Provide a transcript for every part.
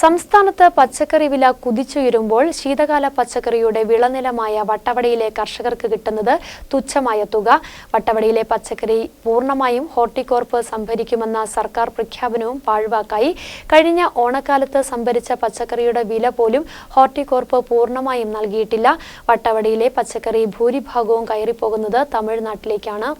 സംസ്ഥാനത്ത് പച്ചക്കറി വില കുതിച്ചുയരുമ്പോൾ ശീതകാല പച്ചക്കറിയുടെ വിളനിലമായ വട്ടവടയിലെ കർഷകർക്ക് കിട്ടുന്നത് തുച്ഛമായ തുക. വട്ടവടയിലെ പച്ചക്കറി പൂർണമായും ഹോർട്ടികോർപ്പ് സംഭരിക്കുമെന്ന സർക്കാർ പ്രഖ്യാപനവും പാഴ്വാക്കായി. കഴിഞ്ഞ ഓണക്കാലത്ത് സംഭരിച്ച പച്ചക്കറിയുടെ വില പോലും ഹോർട്ടികോർപ്പ് പൂർണമായും നൽകിയിട്ടില്ല. വട്ടവടയിലെ പച്ചക്കറി ഭൂരിഭാഗവും കയറിപ്പോകുന്നത് തമിഴ്നാട്ടിലേക്കാണ്.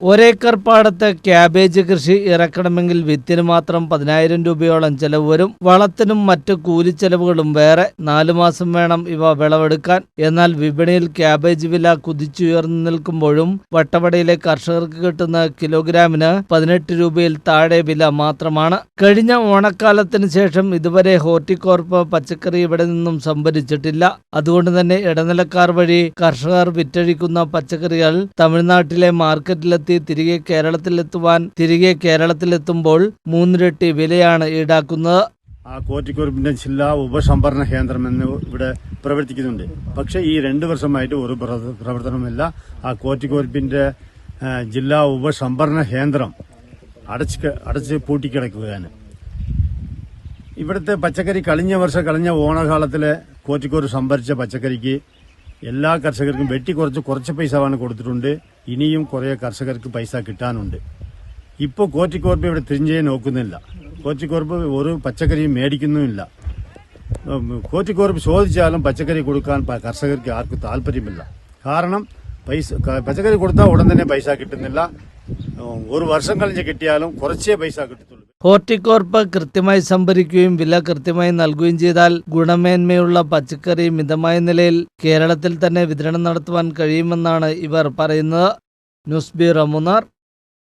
ഒരേക്കർ പാടത്ത് ക്യാബേജ് കൃഷി ഇറക്കണമെങ്കിൽ വിത്തിന് മാത്രം പതിനായിരം രൂപയോളം ചെലവ് വരും. വളത്തിനും കൂലി കൂലിച്ചെലവുകളും വേറെ നാലു മാസം വേണം ഇവ വിളവെടുക്കാൻ. എന്നാൽ വിപണിയിൽ ക്യാബേജ് വില കുതിച്ചുയർന്നു നിൽക്കുമ്പോഴും വട്ടവടയിലെ കർഷകർക്ക് കിട്ടുന്ന കിലോഗ്രാമിന് പതിനെട്ട് രൂപയിൽ താഴെ വില മാത്രമാണ്. കഴിഞ്ഞ ഓണക്കാലത്തിന് ശേഷം ഇതുവരെ ഹോർട്ടിക്കോർപ്പ് പച്ചക്കറി ഇവിടെ നിന്നും സംഭരിച്ചിട്ടില്ല. അതുകൊണ്ട് തന്നെ ഇടനിലക്കാർ വഴി കർഷകർ വിറ്റഴിക്കുന്ന പച്ചക്കറികൾ തമിഴ്നാട്ടിലെ മാർക്കറ്റിലെത്തി തിരികെ കേരളത്തിലെത്തുവാൻ തിരികെ കേരളത്തിലെത്തുമ്പോൾ മൂന്നിരട്ടി വിലയാണ് ഈടാക്കുന്നത്. ആ കോറ്റിക്കുറുപ്പിന്റെ ജില്ലാ ഉപസംഭരണ കേന്ദ്രം എന്ന് ഇവിടെ പ്രവർത്തിക്കുന്നുണ്ട്. പക്ഷേ ഈ രണ്ട് വർഷമായിട്ട് ഒരു പ്രവ- പ്രവർത്തനമില്ല ആ കോറ്റിക്കുറുപ്പിന്റെ ജില്ലാ ഉപസംഭരണ കേന്ദ്രം അടച്ച് അടച്ച് പൂട്ടിക്കിടക്കുകയാണ്. ഇവിടുത്തെ പച്ചക്കറി കഴിഞ്ഞ വർഷം കഴിഞ്ഞ ഓണകാലത്തിലെ കോറ്റിക്കോറ് സംഭരിച്ച പച്ചക്കറിക്ക് എല്ലാ കർഷകർക്കും വെട്ടി കുറച്ച് കുറച്ച് പൈസയാണ് കൊടുത്തിട്ടുണ്ട്. ഇനിയും കുറേ കർഷകർക്ക് പൈസ കിട്ടാനുണ്ട്. ഇപ്പോൾ കോറ്റിക്കോർപ്പ് ഇവിടെ തിരിഞ്ഞേ നോക്കുന്നില്ല. കോറ്റിക്കോർപ്പ് ഒരു പച്ചക്കറിയും മേടിക്കുന്നുമില്ല. കോറ്റിക്കോർപ്പ് ചോദിച്ചാലും പച്ചക്കറി കൊടുക്കാൻ കർഷകർക്ക് ആർക്കും താല്പര്യമില്ല. കാരണം പൈസ പച്ചക്കറി കൊടുത്താൽ ഉടൻ തന്നെ പൈസ കിട്ടുന്നില്ല. ഒരു വർഷം കഴിഞ്ഞ് കിട്ടിയാലും കുറച്ചേ പൈസ കിട്ടത്തുള്ളൂ. ഹോർട്ടികോർപ്പ് കൃത്യമായി സംഭരിക്കുകയും വില കൃത്യമായി നൽകുകയും ചെയ്താൽ ഗുണമേന്മയുള്ള പച്ചക്കറി മിതമായ നിലയിൽ കേരളത്തിൽ തന്നെ വിതരണം നടത്തുവാൻ കഴിയുമെന്നാണ് ഇവർ പറയുന്നത്. News bureau Munnar.